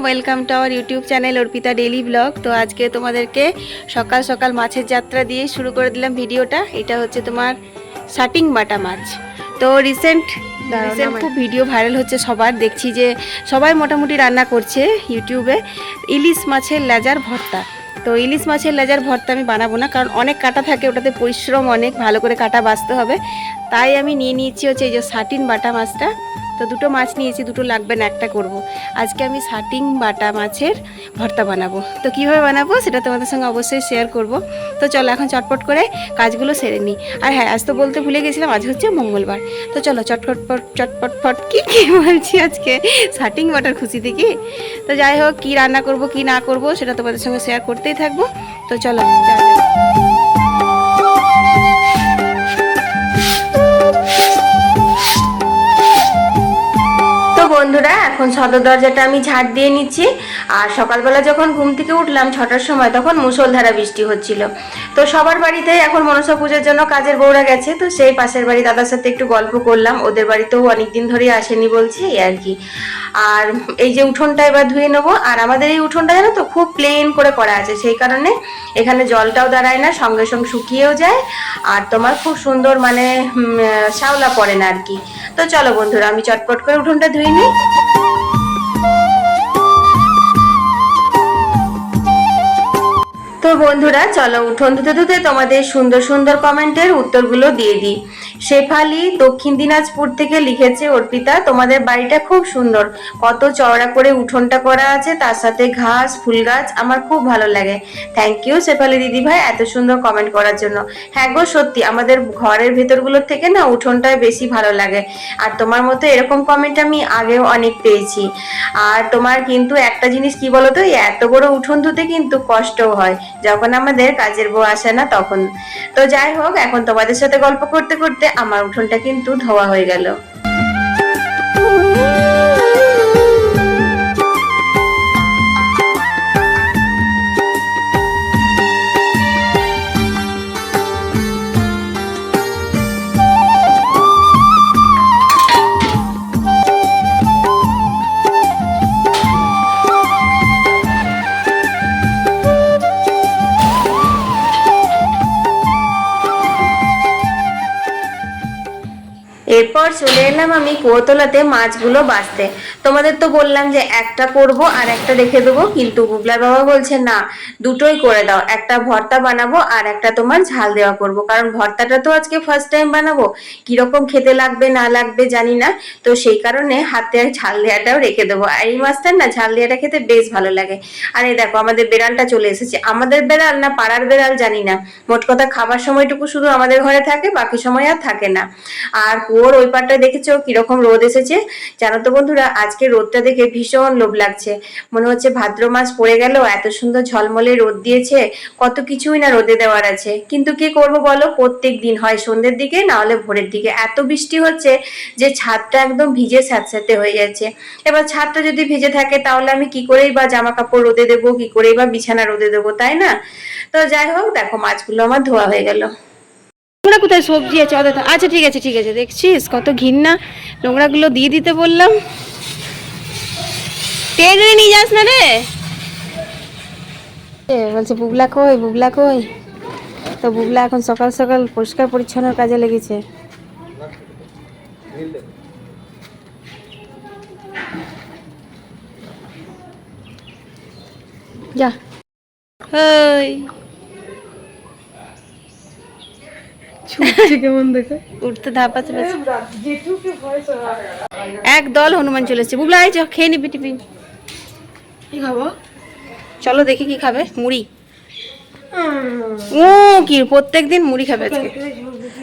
Welcome to our YouTube channel Arpita daily vlog তো আজকে তোমাদেরকে সকাল সকাল মাছের যাত্রা দিয়ে শুরু করে দিলাম ভিডিওটা। এটা হচ্ছে তোমার শাটিং বাটা মাছ। তো রিসেন্ট রিসেন্ট খুব ভিডিও ভাইরাল হচ্ছে সবার। দেখছি যে সবাই মোটামুটি রান্না করছে ইউটিউবে ইলিশ মাছের লেজার ভর্তা। তো ইলিশ মাছের লেজার ভর্তা আমি বানাবো না কারণ অনেক কাটা থাকে ওটাতে পরিশ্রম অনেক ভালো করে কাটা বাছতে হবে। তাই আমি নিয়ে নিয়েছি হচ্ছে এই যে সাটিন বাটা মাছটা। তো দুটো মাছ নিয়েছি, দুটো লাগবে না, একটা করব। আজকে আমি সাটিং বাটা মাছের ভর্তা বানাবো। তো কীভাবে বানাবো সেটা তোমাদের সঙ্গে অবশ্যই শেয়ার করব। তো চলো এখন চটপট করে কাজগুলো সেরে নিই। আর হ্যাঁ আজ তো বলতে ভুলে গেছিলাম, আজ হচ্ছে মঙ্গলবার। তো চলো চটপট পট, চটপট ফট কি কি বলছি আজকে? সাটিং বাটার খুশি কি তো যাই হোক, কী রান্না করব, কি না করব সেটা তোমাদের সঙ্গে শেয়ার করতেই থাকব। তো চলো যাওয়া বন্ধুরা, এখন সদর দরজাটা আমি ঝাড় দিয়ে নিচ্ছি। আর সকালবেলা যখন ঘুম থেকে উঠলাম ছটার সময়, তখন মুষলধারা বৃষ্টি হচ্ছিল। তো সবার বাড়িতেই এখন মনসা পুজোর জন্য কাজের বউরা গেছে। তো সেই পাশের বাড়ি দাদার সাথে একটু গল্প করলাম। ওদের বাড়িতেও অনেকদিন ধরেই আসেনি বলছে আর কি। আর এই যে উঠোনটা এবার ধুয়ে নেব। আর আমাদের এই উঠোনটা জানো তো, খুব প্লেন করে করা আছে। সেই কারণে এখানে জলটাও দাঁড়ায় না, সঙ্গে সঙ্গে শুকিয়েও যায়। আর তোমার খুব সুন্দর মানে শ্যাওলা পড়ে না আর কি। তো চলো বন্ধুরা আমি চটপট করে উঠোনটা ধুয়ে নিই। তো বন্ধুরা, চলো উঠোন ধুতে ধুতে তোমাদের সুন্দর সুন্দর কমেন্টের উত্তরগুলো দিয়ে দিই। শেফালি দক্ষিণ দিনাজপুর থেকে লিখেছে, অর্পিতা, তোমাদের বাড়িটা খুব সুন্দর। কত চওড়া করে উঠোনটা করা আছে, তার সাথে ঘাস, ফুল গাছ, আমার খুব ভালো লাগে। থ্যাংক ইউ শেফালি দিদি ভাই এত সুন্দর কমেন্ট করার জন্য। হ্যাঁ গো, সত্যি, আমাদের ঘরের ভেতরগুলোর থেকে না উঠোনটাই বেশি ভালো লাগে। আর তোমার মতো এরকম কমেন্ট আমি আগেও অনেক পেয়েছি। আর তোমার কিন্তু একটা জিনিস কি বলতো, এই এত বড় উঠোন ধুতে কিন্তু কষ্টও হয়। যখন আমাদের কাজের বউ আসে না তখন। তো যাই হোক, এখন তোমাদের সাথে গল্প করতে করতে আমার উঠোনটা কিন্তু ধোয়া হয়ে গেল। চলে এলাম আমি কুয়োতলাতে মাছগুলো বাঁচতে। তোমাদের তো বললাম যে একটা করব আর একটা রেখে দেবো, কিন্তু গুবলার বাবা বলছে, না, দুটোই করে দাও। একটা ভর্তা বানাবো আর একটা তোমার ঝাল দেওয়া করব। কারণ ভর্তাটা তো আজকে ফার্স্ট টাইম বানাবো। কীরকম খেতে লাগবে, না লাগবে জানি না। তো সেই কারণে হাতে আর ঝাল দেওয়াটাও রেখে দেবো। আর এই মাছটার না, ঝাল দেওয়াটা খেতে বেশ ভালো লাগে। আর এই দেখো, আমাদের বেড়ালটা চলে এসেছে। আমাদের বেড়াল না, পাড়ার বেড়াল জানি না। মোট কথা খাবার সময়টুকু শুধু আমাদের ঘরে থাকে, বাকি সময় আর থাকে না। আর কুয়োর ওই পাটটা দেখেছ? কীরকম রোদ এসেছে? জানো তো বন্ধুরা, আজকে রোদটা দেখে ভীষণ লোভ লাগছে। মনে হচ্ছে ভাদ্র মাস পড়ে গেল, এত সুন্দর ঝলমলে রোদ দিয়েছে, কত কিছুই না রোদে দেওয়ার আছে। কিন্তু কি করব বলো? প্রত্যেক দিন হয় সন্ধ্যের দিকে, না হলে ভোরের দিকে। এত বৃষ্টি হচ্ছে যে ছাদটা একদম ভিজে স্যাঁতস্যাঁতে হয়ে যাচ্ছে। এবার ছাদটা যদি ভিজে থাকে, তাহলে আমি কি করেই বা জামা কাপড় রোদে দেবো? কি করেই বা বিছানা রোদে দেবো? তাই না? তো যাই হোক, দেখো মাছগুলো আমার ধোয়া হয়ে গেল। নোংরা কোথায় সবজি আছে? অত আচ্ছা ঠিক আছে ঠিক আছে। দেখছিস? কত ঘিন্না। নোংরাগুলো দিয়ে দিতে বললাম। টেনে নিয়ে যাস না রে। এ, বলছে বুবলা কই? বুবলা কই? তো বুবলা এখন সকাল সকাল পরিষ্কার পরিচ্ছন্নর কাজে লেগেছে। যা। ওই ছুটছে কেমন দেখে? উঠতে ধাপা চলেছে এক দল হনুমান চলেছে বুবলা চ খেয়ে নিবি টিফিন। কি খাব? চলো দেখি কি খাবে। মুড়ি। ও কি প্রত্যেক দিন মুড়ি খাবে আজকে।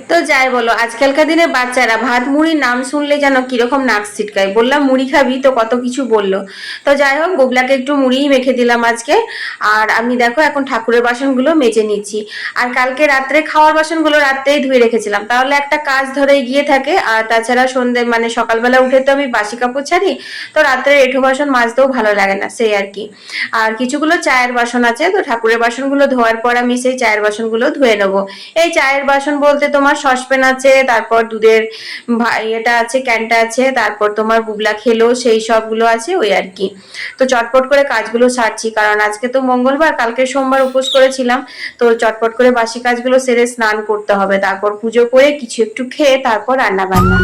তো যাই বলো, আজকালকার দিনে বাচ্চারা ভাত, মুড়ির নাম শুনলে যেন কীরকম নাক ছিটকায়। বললাম, মুড়ি খাবি? তো কত কিছু বলল। তো যাই হোক বুবলাকে একটু মুড়িই মেখে দিলাম আজকে। আর আমি দেখো, এখন ঠাকুরের বাসনগুলো মেজে নিচ্ছি। আর কালকে রাত্রে খাওয়ার বাসনগুলো রাত্রেই ধুয়ে রেখেছিলাম। তাহলে একটা কাজ ধরে গিয়ে থাকে। আর তাছাড়া সন্ধে মানে সকালবেলা উঠে তো আমি বাসি কাপড় ছাড়ি, তো রাত্রে এঁঠো বাসন মাজতেও ভালো লাগে না, সেই আর কি। আর কিছুগুলো চায়ের বাসন আছে, তো ঠাকুরের বাসনগুলো ধোয়ার পর আমি সেই চায়ের বাসনগুলো ধুয়ে নেব। এই চায়ের বাসন বলতে তোমার সসপ্যান আছে, তারপর দুধের ইয়েটা আছে, ক্যানটা আছে, তারপর তোমার বুবলা খেলো, সেই সবগুলো আছে ওই আর কি। তো চটপট করে কাজগুলো সারছি, কারণ আজকে তো মঙ্গলবার, কালকে সোমবার উপোস করেছিলাম, তো চটপট করে বাসি কাজগুলো সেরে স্নান করতে হবে, তারপর পুজো করে কিছু একটু খেয়ে তারপর রান্না বান্না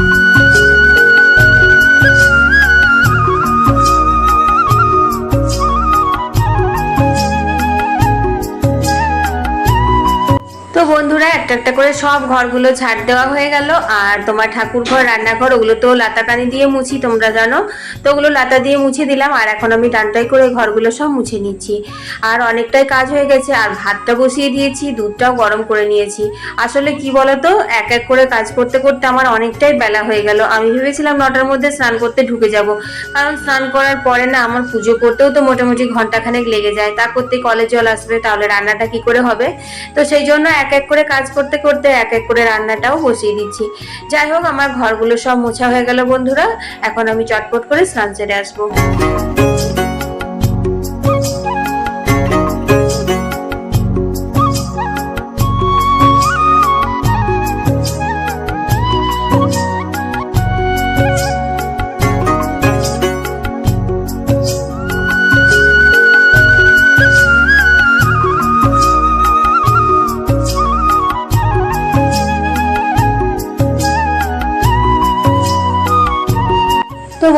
তো বন্ধুরা, একটা একটা করে সব ঘরগুলো ছাড় দেওয়া হয়ে গেল। আর তোমার ঠাকুর ঘর রান্নাঘর, ওগুলো তো লাতা কানি দিয়ে মুছি, তোমরা জানো। তো ওগুলো লাতা দিয়ে মুছে দিলাম, আর এখন আমি টানটাই করে ঘরগুলো সব মুছে নিচ্ছি। আর অনেকটাই কাজ হয়ে গেছে, আর ভাতটা বসিয়ে দিয়েছি, দুধটাও গরম করে নিয়েছি। আসলে কি বলতো, এক এক করে কাজ করতে করতে আমার অনেকটাই বেলা হয়ে গেল। আমি ভেবেছিলাম নটার মধ্যে স্নান করতে ঢুকে যাব। কারণ স্নান করার পরে না, আমার পুজো করতেও তো মোটামুটি ঘন্টাখানেক লেগে যায়। তা করতে কলে জল আসবে, তাহলে রান্নাটা কি করে হবে? তো সেই জন্য এক এক করে কাজ করতে করতে এক এক করে রান্নাটাও বসিয়ে দিচ্ছি। যাই হোক, আমার ঘরগুলো সব মোছা হয়ে গেল বন্ধুরা। এখন আমি চটপট করে স্নান সেরে আসব।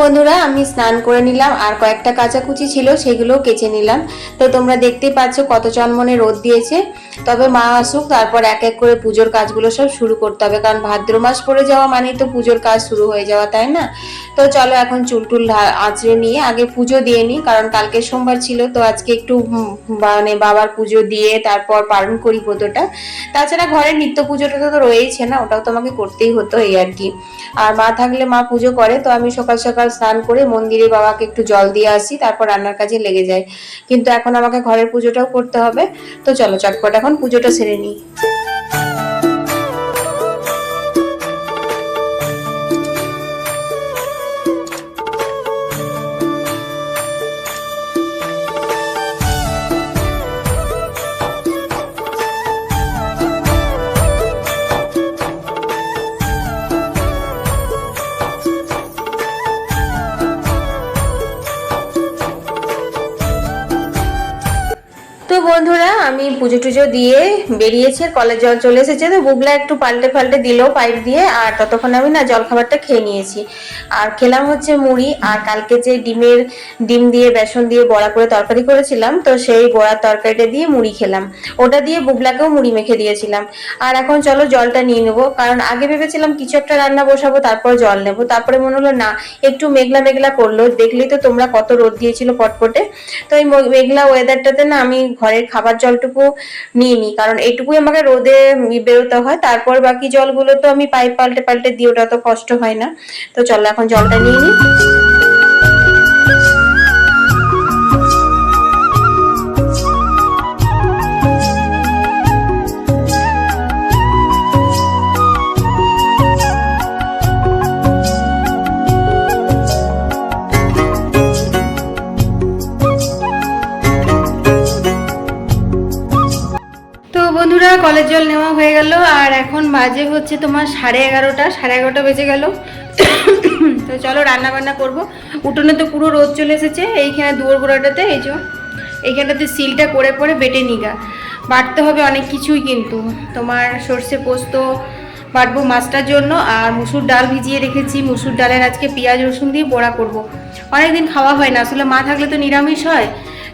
বন্ধুরা, আমি স্নান করে নিলাম, আর কয়েকটা কাচাকুচি ছিল সেগুলো কেচে নিলাম। তো তোমরা দেখতে পাচ্ছ কত চনমনে রোদ দিয়েছে। তবে মা আসুক, তারপর এক এক করে পুজোর কাজগুলো সব শুরু করতে হবে। কারণ ভাদ্র মাস পড়ে যাওয়া মানেই তো পুজোর কাজ শুরু হয়ে যাওয়া, তাই না? তো চলো এখন চুল টুল আঁচড়ে নিয়ে আগে পুজো দিয়ে নিই, কারণ কালকে সোমবার ছিল, তো আজকে একটু মানে বাবার পুজো দিয়ে তারপর পালন করি ব্রতটা। তাছাড়া ঘরের নিত্য পুজোটা তো রয়েইছে না, ওটাও তোমাকে করতেই হতো এই আর কি। আর মা থাকলে মা পুজো করে, তো আমি সকাল সকাল স্নান করে মন্দিরে বাবাকে একটু জল দিয়ে আসি, তারপর রান্নার কাজে লেগে যায়। কিন্তু এখন আমাকে ঘরের পুজোটাও করতে হবে, তো চলো চটপট এখন পুজোটা সেরে নিই। পুজো টুজো দিয়ে বেরিয়েছে কলের জল চলে এসেছে। তো বুবলা একটু পাল্টে ফাল্টে দিল পাইপ দিয়ে, আর ততক্ষণ আমি না জল খাবারটা খেয়ে নিয়েছি। আর খেলাম হচ্ছে মুড়ি, আর কালকে যে ডিমের ডিম দিয়ে, বেসন দিয়ে বড়া করে তরকারি করেছিলাম, তো সেই বড়ার তরকারিটা দিয়ে মুড়ি খেলাম। ওটা দিয়ে বুবলাকেও মুড়ি মেখে দিয়েছিলাম। আর এখন চলো জলটা নিয়ে নেব, কারণ আগে ভেবেছিলাম কিছু একটা রান্না বসাবো, তারপর জল নেব। তারপরে মনে হলো, না, একটু মেঘলা মেঘলা করল। দেখলেই তো তোমরা কত রোদ দিয়েছিল পটপটে। তো এই মেঘলা ওয়েদারটাতে না আমি ঘরের খাবার জলটুকু নিয়ে নিই কারণ এটুকুই আমাকে রোদে বেরোতে হয়। তারপর বাকি জলগুলো তো আমি পাইপ পাল্টে পাল্টে দিই, ওটা তো কষ্ট হয় না। তো চলো, এখন জলটা নিয়ে নিই। বন্ধুরা, কলের জল নেওয়া হয়ে গেল, আর এখন বাজে হচ্ছে তোমার সাড়ে এগারোটা সাড়ে এগারোটা বেজে গেল। তো চলো রান্না বান্না করব। উঠোনে তো পুরো রোদ চলে এসেছে, এইখানে দুয়ার গোড়াটাতে, এই যে এইখানটাতে সিলটা করে পরে বেটে নিগা। বাটতে হবে অনেক কিছুই কিন্তু। তোমার সর্ষে পোস্ত বাটবো মাছটার জন্য, আর মুসুর ডাল ভিজিয়ে রেখেছি। মুসুর ডালের আজকে পেঁয়াজ রসুন দিয়ে বড়া করব। অনেকদিন খাওয়া হয় না, আসলে মা থাকলে তো নিরামিষ হয়।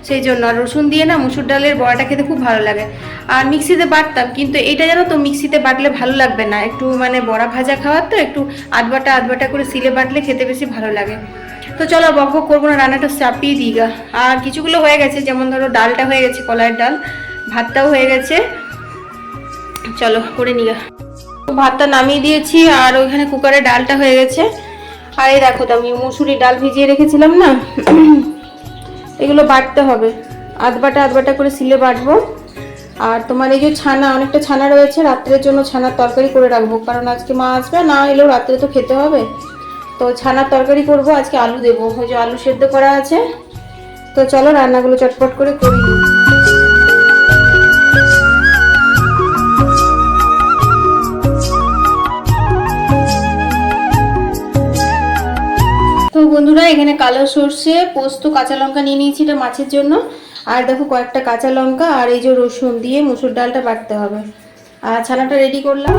সেই জন্য আর রসুন দিয়ে না মুসুর ডালের বড়াটা খেতে খুব ভালো লাগে। আর মিক্সিতে বাটতাম, কিন্তু এটা জানো তো মিক্সিতে বাটলে ভালো লাগবে না। একটু মানে বড়া ভাজা খাওয়ার তো একটু আধবাটা আধবাটা করে সিলে বাটলে খেতে বেশি ভালো লাগে। তো চলো বক করব না, রান্নাটা চাপিয়ে দিই গা। আর কিছুগুলো হয়ে গেছে, যেমন ধরো ডালটা হয়ে গেছে, কলাইয়ের ডাল, ভাতটাও হয়ে গেছে। চলো করে নিগা ভাতটা নামিয়ে দিয়েছি, আর ওইখানে কুকারে ডালটা হয়ে গেছে। আর এই দেখো তো, আমি মুসুরি ডাল ভিজিয়ে রেখেছিলাম না। এগুলো বাটতে হবে। আধ বাটা আধ বাটা করে সিলে বাটবো। আর তোমার এই যে ছানা, অনেকটা ছানা রয়েছে, রাত্রের জন্য ছানার তরকারি করে রাখব। কারণ আজকে মা আসবে, না এলেও রাত্রে তো খেতে হবে। তো ছানার তরকারি করব, আজকে আলু দেবো। ওই যে আলু সেদ্ধ করা আছে। তো চলো রান্নাগুলো চটপট করে করি। এখানে কালো সর্ষে, পোস্ত, কাঁচা লঙ্কা নিয়ে নিয়েছি এটা মাছের জন্য। আর দেখো কয়েকটা কাঁচা লঙ্কা আর এই যে রসুন দিয়ে মুসুর ডালটা বাটতে হবে। আর ছানাটা রেডি করলাম।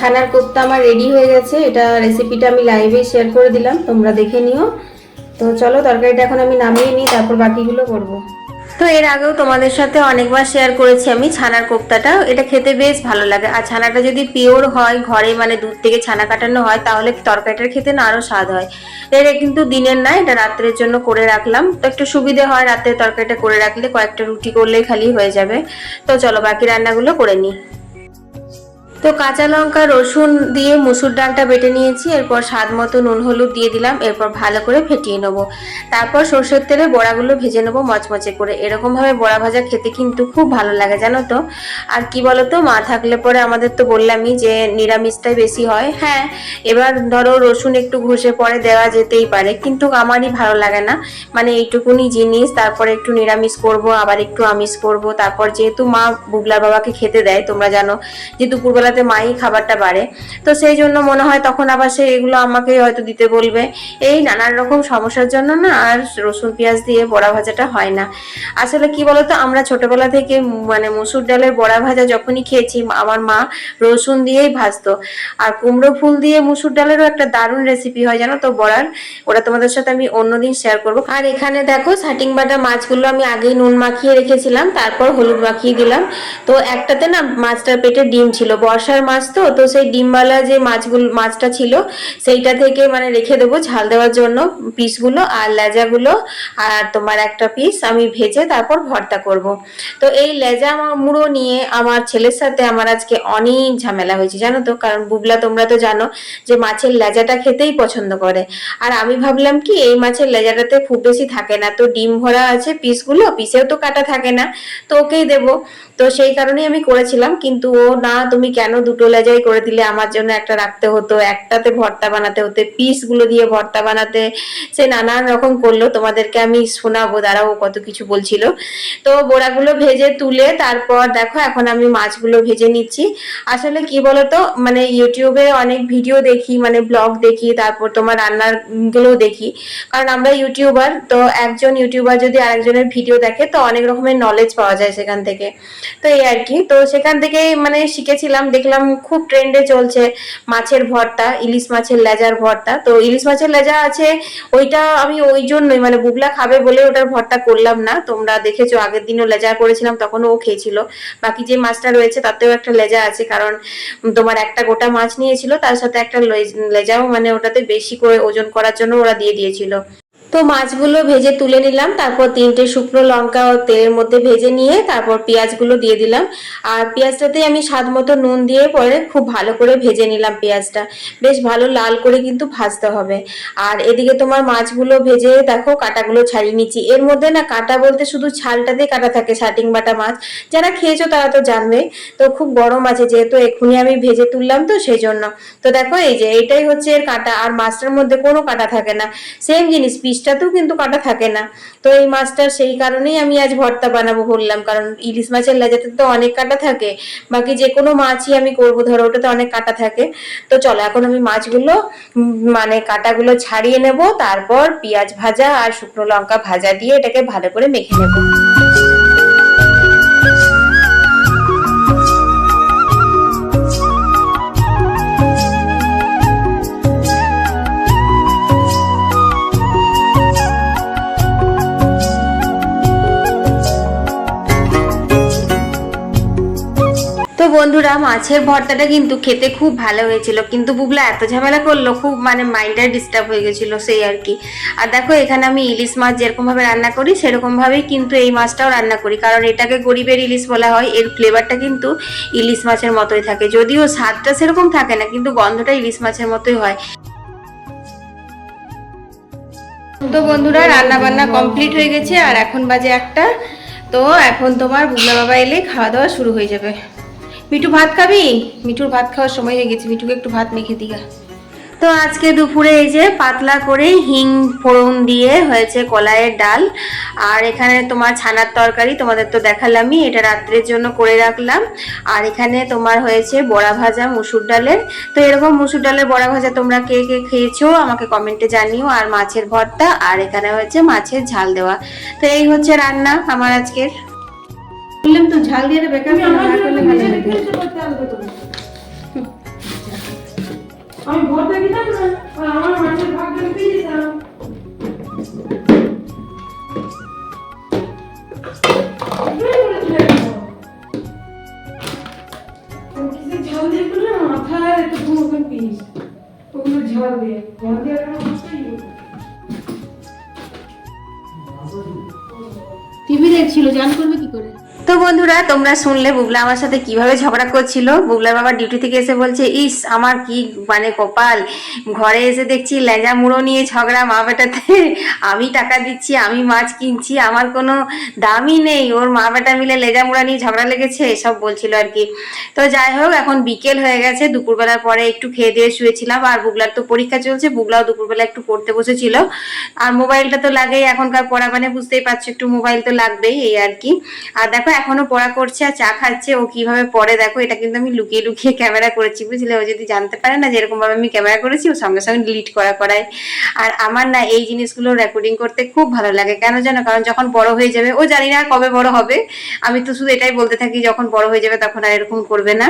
ছানার কোপ্তা আমার রেডি হয়ে গেছে। এটা রেসিপিটা আমি লাইভে শেয়ার করে দিলাম, তোমরা দেখে নিও। তো চলো, তরকারিটা এখন আমি নামিয়ে নিই, তারপর বাকিগুলো করব। তো এর আগেও তোমাদের সাথে অনেকবার শেয়ার করেছি আমি ছানার কোপ্তাটা। এটা খেতে বেশ ভালো লাগে। আর ছানাটা যদি পিওর হয়, ঘরে মানে দুধ থেকে ছানা কাটানো হয়, তাহলে তরকারিটার খেতে না আরও স্বাদ হয়। এটা কিন্তু দিনের না, এটা রাত্রের জন্য করে রাখলাম। তো একটু সুবিধে হয় রাতের তরকারিটা করে রাখলে, কয়েকটা রুটি করলেই খালি হয়ে যাবে। তো চলো, বাকি রান্নাগুলো করে নিই। তো কাঁচা লঙ্কা, রসুন দিয়ে মুসুর ডালটা বেটে নিয়েছি, এরপর স্বাদ মতো নুন, হলুদ দিয়ে দিলাম, এরপর ভালো করে ফেটিয়ে নেব। তারপর সর্ষের তেলে বড়াগুলো ভেজে নেব মচমচে করে। এরকম ভাবে বড়া ভাজা খেতে কিন্তু খুব ভালো লাগে, জানো তো। আর কি বলতো, মা থাকলে পরে আমাদের তো বললামই যে নিরামিষটাই বেশি হয়। হ্যাঁ এবার ধরো রসুন একটু ঘষে পরে দেওয়া যেতেই পারে, কিন্তু আমারই ভালো লাগে না। মানে এইটুকুনি জিনিস, তারপরে একটু নিরামিষ করব, আবার একটু আমিষ করব। তারপর যেহেতু মা বুগলার বাবাকে খেতে দেয়, তোমরা জানো যে দুপুরবেলাতে মাই খাবারটা বাড়ে। তো সেই জন্য মনে হয় তখন আবার সে এগুলো আমাকে হয়তো দিতে বলবে। এই নানান রকম সমস্যার জন্য না আর রসুন পেঁয়াজ দিয়ে বড়া ভাজাটা হয় না। আসলে কি বলতো, আমরা ছোটবেলা থেকে মানে মসুর ডালের বড়া ভাজা যখনই খেয়েছি, আমার মা রসুন দিয়েই ভাজতো। আর কুমড়ো ফুল দিয়ে মুসুর ডালেরও একটা দারুণ রেসিপি হয় জানো তো বড়ার? ওটা তোমাদের সাথে আমি অন্যদিন শেয়ার করব। আর এখানে দেখো, সাটিং বাটা মাছগুলো আমি আগেই নুন মাখিয়ে রেখেছিলাম, তারপর হলুদ মাখিয়ে দিলাম। তো একটাতে না মাছটার পেটে ডিম ছিল বর্ষার মাছ তো তো সেই ডিমওয়ালা যে মাছগুলো, মাছটা ছিল, সেইটা থেকে মানে রেখে দেবো ঝাল দেওয়ার জন্য পিসগুলো আর লেজাগুলো আর তোমার একটা পিস আমি ভেজে তারপর ভর্তা করব। তো এই লেজা আমার মুড়ো নিয়ে আমার ছেলের সাথে আমার আজকে অনেক ঝামেলা হয়েছে, জানো তো? কারণ বুবলা তোমরা তো জানো যে মাছের লেজাটা খেতেই পছন্দ করে। আর আমি ভাবলাম কি, এই মাছের লেজাটাতে খুব বেশি থাকে না, তো ডিম ভরা আছে পিসগুলো, পিসেও তো কাটা থাকে না, তো ওকেই দেবো। তো সেই কারণেই আমি করেছিলাম, কিন্তু ও, না, তুমি কেন দুটো লেজাই করে দিলে আমার জন্য একটা রাখতে হতো, একটাতে ভর্তা বানাতে হতো, পিসগুলো দিয়ে ভর্তা বানাতে। সে নানান রকম করল, তোমাদেরকে আমি শোনাবো, দাঁড়াও, কত কিছু বলছিল। তো বড়াগুলো ভেজে তুলে তারপর দেখো, এখন আমি মাছগুলো ভেজে নিচ্ছি। আসলে কি বলতো মানে ইউটিউবে অনেক ভিডিও দেখি মানে ব্লগ দেখি, তারপর তোমার রান্নারগুলো দেখি। কারণ আমরা ইউটিউবার, তো একজন ইউটিউবার যদি আরেকজনের ভিডিও দেখে, তো অনেক রকমের নলেজ পাওয়া যায় সেখান থেকে। তো এই আর কি, তো সেখান থেকে মানে শিখেছিলাম দেখলাম খুব ট্রেন্ডে চলছে মাছের ভর্তা, ইলিশ মাছের লেজার ভর্তা। তো ইলিশ মাছের লেজা আছে, ওইটা আমি ওই জন্যই মানে বুগলা খাবে বলে ওটার ভর্তা করলাম না। তোমরা দেখেছ, আগের দিনও লেজা করেছিলাম, তখনও ও খেয়েছিল। বাকি যে মাছটা রয়েছে, তাতেও একটা লেজা আছে, কারণ তোমার একটা গোটা মাছ নিয়েছিল, তার সাথে একটা লেজাও মানে ওটাতে বেশি করে ওজন করার জন্য ওরা দিয়ে দিয়েছিল। তো মাছগুলো ভেজে তুলে নিলাম, তারপর তিনটে শুকনো লঙ্কা ও তেলের মধ্যে ভেজে নিয়ে তারপর পেঁয়াজগুলো দিয়ে দিলাম। আর পেঁয়াজটাতে আমি স্বাদ মতো নুন দিয়ে পরে খুব ভালো করে ভেজে নিলাম পেঁয়াজটা। বেশ ভালো লাল করে কিন্তু ভাজতে হবে। আর এদিকে তোমার মাছগুলো ভেজে দেখো কাটাগুলো ছাড়িয়ে নিচ্ছি। এর মধ্যে না কাটা বলতে শুধু ছালটাতেই কাটা থাকে শাটিং বাটা মাছ। যারা খেয়েছো তারা তো জানবে, তো খুব গরম আছে যেহেতু এক্ষুনি আমি ভেজে তুললাম তো সেই জন্য তো দেখো এই যে এটাই হচ্ছে এর কাটা, আর মাছটার মধ্যে কোনো কাটা থাকে না। সেম জিনিস পিসটাতেও কিন্তু কাটা থাকে না। তো এই মাছটা সেই কারণেই আমি আজ ভর্তা বানাবো বললাম, কারণ ইলিশ মাছের লেজাতে তো অনেক কাটা থাকে। বাকি যে কোনো মাছই আমি করব, ধরো ওটাতে অনেক কাটা থাকে। তো চলো, এখন আমি মাছগুলো মানে কাটাগুলো ছাড়িয়ে নেব, তারপর পেঁয়াজ ভাজা আর শুকনো লঙ্কা ভাজা দিয়ে এটাকে ভালো করে মেখে নেব। বন্ধুরা, মাছের ভর্তাটা কিন্তু খেতে খুব ভালো হয়েছিল। কিন্তু বুবলা এত ঝামেলা করল, খুব মানে মাইন্ডটা ডিস্টার্ব হয়ে গেছিল সেই আর কি। আর দেখো, এখানে আমি ইলিশ মাছ যেরকমভাবে রান্না করি, সেরকমভাবেই কিন্তু এই মাছটাও রান্না করি। কারণ এটাকে গরিবের ইলিশ বলা হয়, এর ফ্লেভারটা কিন্তু ইলিশ মাছের মতোই থাকে। যদিও স্বাদটা সেরকম থাকে না, কিন্তু গন্ধটা ইলিশ মাছের মতোই হয়। তো বন্ধুরা রান্না বান্না কমপ্লিট হয়ে গেছে, আর এখন বাজে একটা। তো এখন তোমার বুগলা বাবা এলে খাওয়া দাওয়া শুরু হয়ে যাবে। মিঠু ভাত খাবি? মিঠুর ভাত খাওয়ার সময় হয়ে গেছে। মিঠুকে একটু ভাত মেখে দিগা। তো আজকে দুপুরে এই যে পাতলা করে হিং ফোড়ন দিয়ে হয়েছে কলাইয়ের ডাল। আর এখানে তোমার ছানার তরকারি তোমাদের তো দেখালামই, এটা রাত্রের জন্য করে রাখলাম। আর এখানে তোমার হয়েছে বড়া ভাজা মুসুর ডালের। তো এরকম মুসুর ডালের বড়া ভাজা তোমরা কে কে খেয়েছো আমাকে কমেন্টে জানিও। আর মাছের ভর্তা, আর এখানে হয়েছে মাছের ঝাল দেওয়া। তো এই হচ্ছে রান্না আমার আজকের। বললাম তো ঝাল দিয়ে দেবে কেন আমি ভর্তা দিতাম না আর আমার মাছের ভাগ করে একটা টিভি দেখছিল জান করবে কি করে? তো বন্ধুরা, তোমরা শুনলে বুবলা আমার সাথে কীভাবে ঝগড়া করছিল? বুবলার বাবা ডিউটি থেকে এসে বলছে, ইস, আমার কি মানে কপাল? ঘরে এসে দেখছি লেজা মুড়ো নিয়ে ঝগড়া মা বেটাতে। আমি টাকা দিচ্ছি, আমি মাছ কিনছি, আমার কোনো দামই নেই। ওর মা বেটা মিলে লেজা মুড়া নিয়ে ঝগড়া লেগেছে, এসব বলছিল আর কি। তো যাই হোক, এখন বিকেল হয়ে গেছে, দুপুরবেলার পরে একটু খেয়ে দিয়ে শুয়েছিলাম, আর বুগলার তো পরীক্ষা চলছে বুগলাও দুপুরবেলা একটু পড়তে বসেছিল। আর মোবাইলটা তো লাগেই, এখনকার পড়া মানে বুঝতেই পারছ, একটু মোবাইল তো লাগবেই, এই আর কি। আর দেখো এখনও পড়া করছে আর চা খাচ্ছে, ও কীভাবে পড়ে দেখো, এটা কিন্তু আমি লুকিয়ে লুকিয়ে ক্যামেরা করেছি, বুঝলে? ও যদি জানতে পারে না যে এরকম ভাবে আমি ক্যামেরা করেছি, ও সঙ্গে সঙ্গে ডিলিট করা করায়। আর আমার না এই জিনিসগুলো রেকর্ডিং করতে খুব ভালো লাগে। কেন জানো? কারণ যখন বড় হয়ে যাবে, ও জানি না কবে বড় হবে। আমি তো শুধু এটাই বলতে থাকি, যখন বড় হয়ে যাবে তখন আর এরকম করবে না।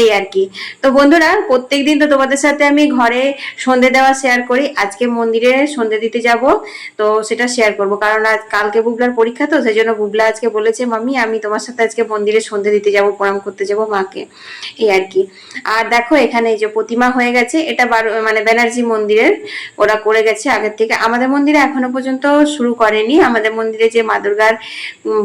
এই আর কি। তো বন্ধুরা, প্রত্যেকদিন তো তোমাদের সাথে আমি ঘরে সন্ধে দেওয়া শেয়ার করি। আজকে মন্দিরে সন্ধে দিতে যাব, তো সেটা শেয়ার করব। কারণ আজ কালকে বুবলার পরীক্ষা তো, সেই জন্য বুবলা আজকে বলেছে মামি আমি তোমার সাথে আজকে মন্দিরে সন্ধে দিতে যাব, প্রণাম করতে যাব মাকে। এই আর কি। আর দেখো, এখানে এই যে প্রতিমা হয়ে গেছে, এটা বারো মানে ব্যানার্জি মন্দিরের, ওরা করে গেছে আগের থেকে। আমাদের মন্দিরে এখনও পর্যন্ত শুরু করেনি। আমাদের মন্দিরে যে মা দুর্গার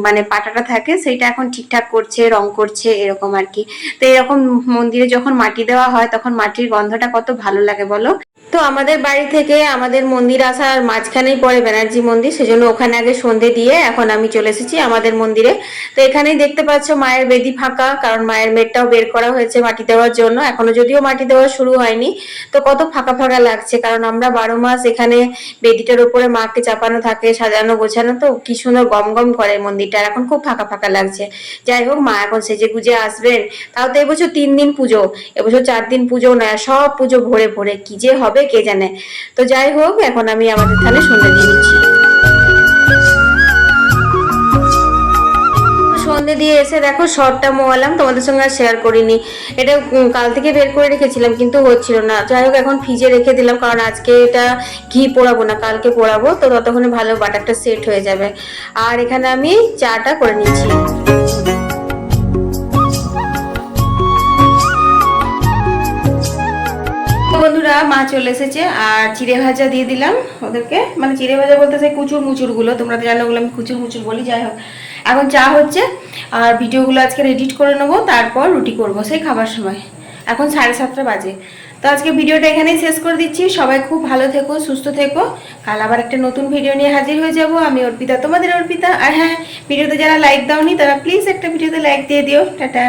মানে পাটাটা থাকে, সেইটা এখন ঠিকঠাক করছে, রং করছে, এরকম আর কি। তো এরকম মন্দিরে যখন মাটি দেওয়া হয়, তখন মাটির গন্ধটা কত ভালো লাগে বলো? তো আমাদের বাড়ি থেকে আমাদের মন্দির আসার মাঝখানেই পড়ে ব্যানার্জি মন্দির, সেজন্য ওখানে আগে সন্ধে দিয়ে এখন আমি চলে এসেছি আমাদের মন্দিরে। তো এখানেই দেখতে পাচ্ছ মায়ের বেদি ফাঁকা, কারণ মায়ের মেটটাও বের করা হয়েছে মাটি দেওয়ার জন্য। এখনও যদিও মাটি দেওয়া শুরু হয়নি, তো কত ফাঁকা ফাঁকা লাগছে, কারণ আমরা বারো মাস এখানে বেদিটার উপরে মাকে চাপানো থাকে, সাজানো, গোছানো, তো কি সুন্দর গম গম করে মন্দিরটা এখন খুব ফাঁকা ফাঁকা লাগছে। যাই হোক, মা এখন সেজে গুজে আসবেন। তাও তো এবছর তিন দিন পুজো, এবছর চার দিন পুজো নয়, সব পুজো ভরে ভরে, কি যে হবে। কে জানে? তো যাই হোক, এখন আমি আমাদের থানে সন্ধ্যে দিয়ে সন্ধে দিয়ে এসে দেখো শর্টটা মোয়ালাম, তোমাদের সঙ্গে আর শেয়ার করিনি। এটা কাল থেকে বের করে রেখেছিলাম, কিন্তু হচ্ছিল না। যাই হোক, এখন ফ্রিজে রেখে দিলাম, কারণ আজকে এটা ঘি পোড়াবো না, কালকে পোড়াবো, তো ততক্ষণে ভালো বাটারটা সেট হয়ে যাবে। আর এখানে আমি চাটা করে নিচ্ছি। মা চলে এসেছে আর চিড়ে ভাজা দিয়ে দিলাম ওদেরকে। মানে চিড়ে ভাজা বলতে সেই কুচুর মুচুরগুলো, তোমরা তো জানো আমি কুচুর মুচুর বলি, যাই হোক। এখন চা হচ্ছে আর ভিডিওগুলো আজকে এডিট করে নেব, তারপর রুটি করব সেই খাবার সময়। এখন সাড়ে সাতটা বাজে। তো আজকে ভিডিওটা এখানেই শেষ করে দিচ্ছি। সবাই খুব ভালো থেকো, সুস্থ থেকো। কাল আবার একটা নতুন ভিডিও নিয়ে হাজির হয়ে যাব। আমি অর্পিতা, তোমাদের অর্পিতা। আর হ্যাঁ ভিডিওতে যারা লাইক দাওনি, তারা প্লিজ একটা ভিডিওতে লাইক দিয়ে দিও। টাটা।